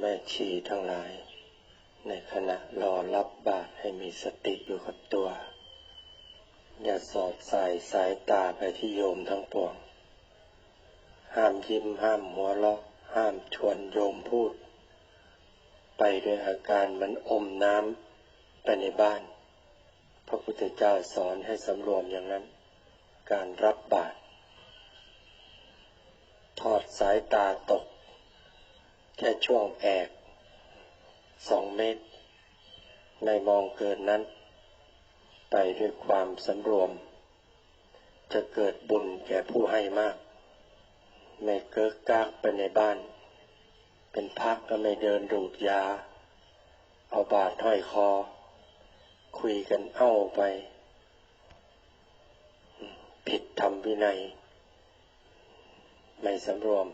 แม่ชีทั้งหลาย ในขณะรอรับบาตรให้มีสติอยู่กับตัว อย่าสอดสายสายตาไปที่โยมทั้งปวง ห้ามยิ้มห้ามหัวเราะห้ามชวนโยมพูด ไปด้วยอาการมันอมน้ำไปในบ้าน พระพุทธเจ้าสอนให้สำรวมอย่างนั้น การรับบาตรทอดสายตาตก แค่ช่วงแอกสองเมตร ในมองเกินนั้น ไปด้วยความสำรวม จะเกิดบุญแก่ผู้ให้มาก ไม่เกิกกากไปในบ้าน เป็นพักก็ไม่เดินดูดยา เอาบาดห้อยคอ คุยกันเอ้าไป ผิดธรรมวินัย ไม่สำรวม